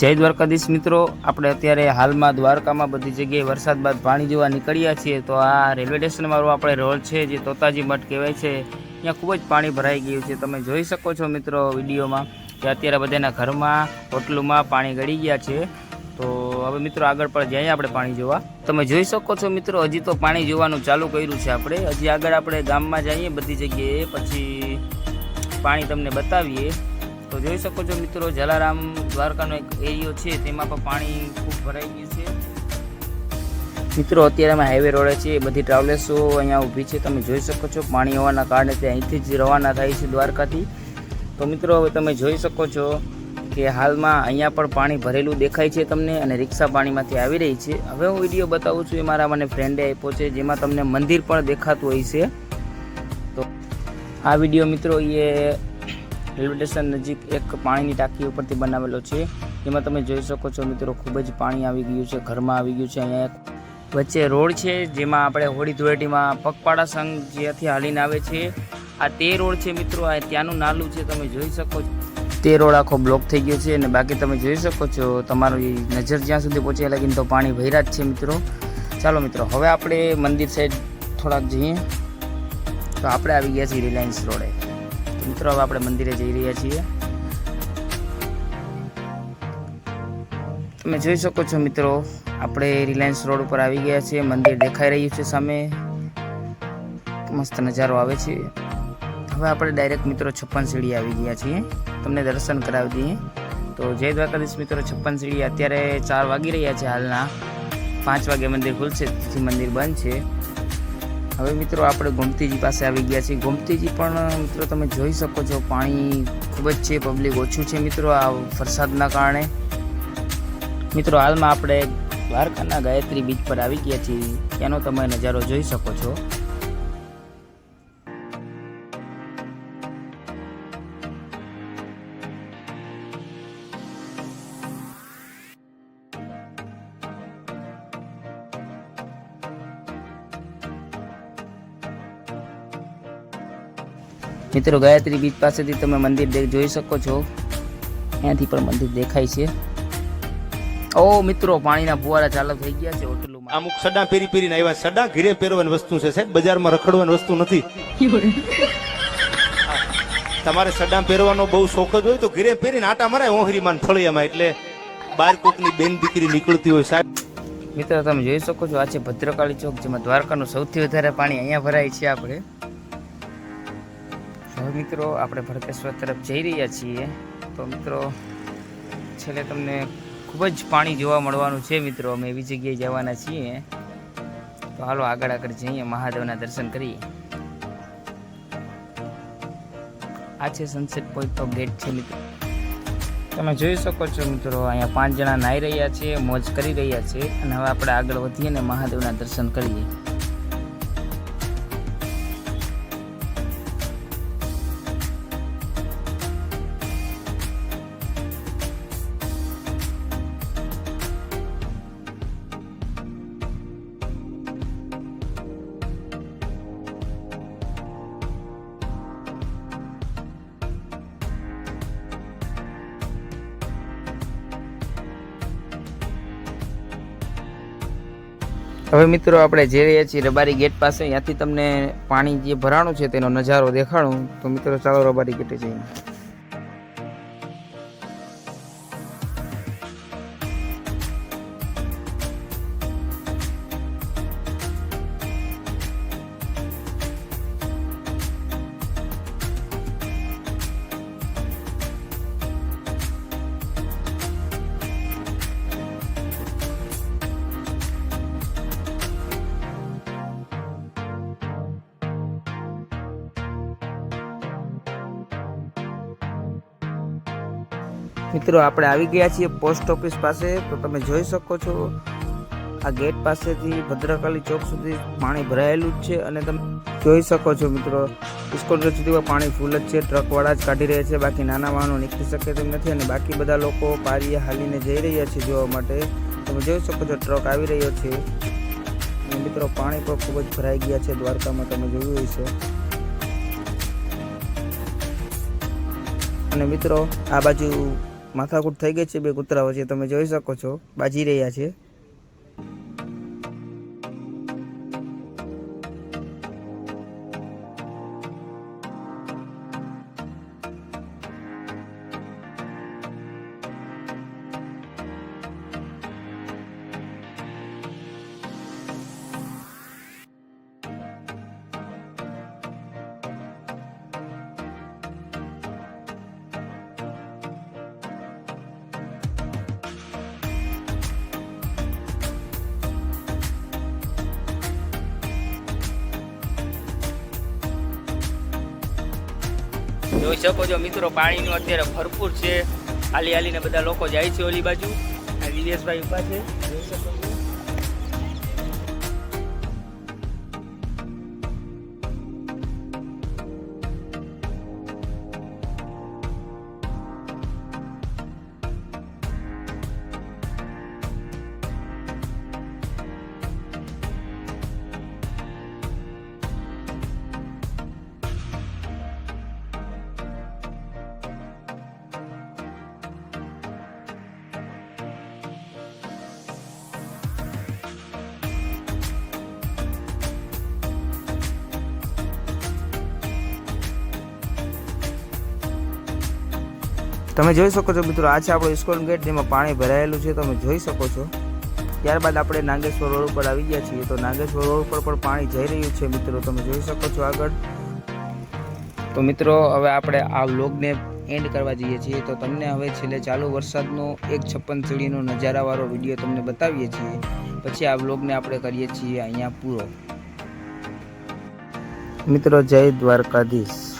જય દ્વારકાધીશ મિત્રો. આપણે અત્યારે હાલમાં દ્વારકામાં બધી જગ્યાએ વરસાદ બાદ પાણી જોવા નીકળ્યા છીએ. તો આ રેલવે સ્ટેશનવાળો આપણે રોડ છે, જે તોતાજી મઠ કહેવાય છે. ત્યાં ખૂબ જ પાણી ભરાઈ ગયું છે. તમે જોઈ શકો છો મિત્રો વિડીયોમાં કે અત્યારે બધાના ઘરમાં હોટલોમાં પાણી ગળી ગયા છે. તો હવે મિત્રો આગળ પણ જઈએ આપણે પાણી જોવા. તમે જોઈ શકો છો મિત્રો, હજી તો પાણી જોવાનું ચાલુ કર્યું છે આપણે. હજી આગળ આપણે ગામમાં જઈએ, બધી જગ્યાએ પછી પાણી તમને બતાવીએ. તો જોઈ શકો છો મિત્રો, જલારામ દ્વારકાનો એક એરિયો છે, તેમાં પણ પાણી ખૂબ ભરાઈ ગયું છે. મિત્રો, અત્યારે અમે હાઈવે રોડે છે બધી ટ્રાવેલર્સો અહીંયા ઊભી છે, તમે જોઈ શકો છો, પાણી હોવાના કારણે તે અહીંથી જ રવાના થાય છે દ્વારકાથી. તો મિત્રો, હવે તમે જોઈ શકો છો કે હાલમાં અહીંયા પણ પાણી ભરેલું દેખાય છે તમને અને રિક્ષા પાણીમાંથી આવી રહી છે. હવે હું વીડિયો બતાવું છું એ મારા મને ફ્રેન્ડે આપ્યો છે, જેમાં તમને મંદિર પણ દેખાતું હોય છે. તો આ વીડિયો મિત્રો એ રેલવે સ્ટેશન નજીક એક પાણીની ટાંકી ઉપરથી બનાવેલો છે. જેમાં તમે જોઈ શકો છો મિત્રો, ખૂબ જ પાણી આવી ગયું છે, ઘરમાં આવી ગયું છે. અહીંયા એક વચ્ચે રોડ છે, જેમાં આપણે હોળી ધૂળેટીમાં પગપાળા સંઘ જ્યાંથી હાલીને આવે છે. આ તે રોડ છે મિત્રો, આ ત્યાંનું નાલું છે, તમે જોઈ શકો છો. તે રોડ આખો બ્લોક થઈ ગયો છે અને બાકી તમે જોઈ શકો છો, તમારી નજર જ્યાં સુધી પહોંચે લાગીને તો પાણી ભર્યા જ છે મિત્રો. ચાલો મિત્રો, હવે આપણે મંદિર સાઈડ થોડાક જઈએ. તો આપણે આવી ગયા છીએ રિલાયન્સ રોડે. મિત્રો, હવે આપણે મંદિરે જઈ રહ્યા છીએ. તમે જોઈ શકો છો મિત્રો, આપણે રિલાયન્સ રોડ ઉપર આવી ગયા છીએ. મંદિર દેખાઈ રહ્યું છે સામે. મસ્ત નજારો આવે છે. હવે આપણે ડાયરેક્ટ મિત્રો છપ્પન સીડી આવી ગયા છીએ. તમને દર્શન કરાવી દઈએ. તો જય દ્વારકાધીશ મિત્રો, છપ્પન સીડી અત્યારે ચાર વાગી રહ્યા છે હાલના. પાંચ વાગે મંદિર ખુલશે તેથી મંદિર બંધ છે. હવે મિત્રો આપણે ગોમતીજી પાસે આવી ગયા છીએ. ગોમતીજી પણ, મિત્રો, તમે જોઈ શકો છો, પાણી ખૂબ જ છે, પબ્લિક ઓછું છે, મિત્રો, આ વરસાદના કારણે. મિત્રો, હાલમાં આપણે દ્વારકાના ગાયત્રી બીચ પર આવી ગયા છીએ. ત્યાંનો તમે નજારો જોઈ શકો છો. મિત્રો ગાયત્રી બીચ પાસેથી તમે મંદિર જોઈ શકો છો. ત્યાંથી પણ મંદિર દેખાય છે. ઓ મિત્રો પાણીના ફુવારા ચાલુ થઈ ગયા છે હોટલોમાં. અમુક સડા પેરી પેરીને આવ્યા. સડા ઘીરે પહેરવાની વસ્તુ છે સાહેબ. બજારમાં રખડવાની વસ્તુ નથી. તમારે સડા પહેરવાનો બહુ શોખ જ હોય તો ઘીરે પહેરીને આટા મરાય ઓહરીમાં ફળિયામાં એટલે બાર કોકની બેન દીકરી નીકળતી હોય સાહેબ. મિત્રો તમે જોઈ શકો છો આ છે ભદ્રકાળી ચોક જેમાં દ્વારકાનું સૌથી વધારે પાણી અહીંયા ભરાય છે આપણે. હવે મિત્રો, આપણે ભરતેશ્વર તરફ જઈ રહ્યા છીએ. તો મિત્રો, છેલ્લે તમને ખૂબ જ પાણી જોવા મળવાનું છે મિત્રો. અમે એવી જગ્યાએ જવાના છીએ. તો હાલો આગળ આગળ જઈએ, મહાદેવના દર્શન કરીએ. આ છે સનસેટ પોઈન્ટ ઓફ ગેટ છે મિત્રો. તમે જોઈ શકો છો મિત્રો, અહીંયા પાંચ જણા નાહી રહ્યા છે, મોજ કરી રહ્યા છે. અને હવે આપણે આગળ વધીએ ને મહાદેવના દર્શન કરીએ. હવે મિત્રો આપણે જઈ રહ્યા છીએ રબારી ગેટ પાસે, ત્યાંથી તમને પાણી જે ભરાણું છે તેનો નજારો દેખાડું. તો મિત્રો ચાલો રબારી ગેટે જઈએ. મિત્રો, આપણે આવી ગયા છીએ પોસ્ટ ઓફિસ પાસે. તો તમે જોઈ શકો છો, આ ગેટ પાસેથી ભદ્રકાલી ચોક સુધી પાણી ભરાયેલું જ છે. અને તમે જોઈ શકો છો મિત્રો ઇસ્કોન સુધીમાં પાણી ફૂલ જ છે. ટ્રકવાળા જ કાઢી રહ્યા છે. બાકી નાના વાહનો નીકળી શકે તેમ નથી. અને બાકી બધા લોકો પારીએ હાલીને જઈ રહ્યા છે જોવા માટે. તમે જોઈ શકો છો ટ્રક આવી રહ્યો છે. અને મિત્રો, પાણી પણ ખૂબ જ ભરાઈ ગયા છે દ્વારકામાં. તમે જોયું હશે. અને મિત્રો, આ બાજુ માથાકૂટ થઈ ગઈ છે બે કૂતરા વચ્ચે તમે જોઈ શકો છો બાજી રહ્યા છે. જોઈ શકો છો મિત્રો, પાણીનું અત્યારે ભરપૂર છે. હાલી હાલીને બધા લોકો જાય છે ઓલી બાજુ. દિનેશભાઈ ઊભા છે. જોઈ શકો તમે જોઈ શકો છો મિત્રો, આ છે આપણો ઇસ્કોન ગેટ જેમાં પાણી ભરાયેલું છે. તમે જોઈ શકો છો. ત્યારબાદ આપણે નાગેશ્વર રોડ ઉપર આવી ગયા છીએ. તો નાગેશ્વર રોડ ઉપર પણ પાણી જઈ રહ્યું છે મિત્રો, તમે જોઈ શકો છો આગળ. તો મિત્રો, હવે આપણે આ વ્લોગને એન્ડ કરવા જઈએ છીએ. તો તમને હવે છેલ્લે ચાલુ વરસાદનો એક છપ્પન સીડીનો નજારાવાળો વીડિયો તમને બતાવીએ છીએ. પછી આ વ્લોગને આપણે કરીએ છીએ અહીંયા પૂરો. મિત્રો, જય દ્વારકાધીશ.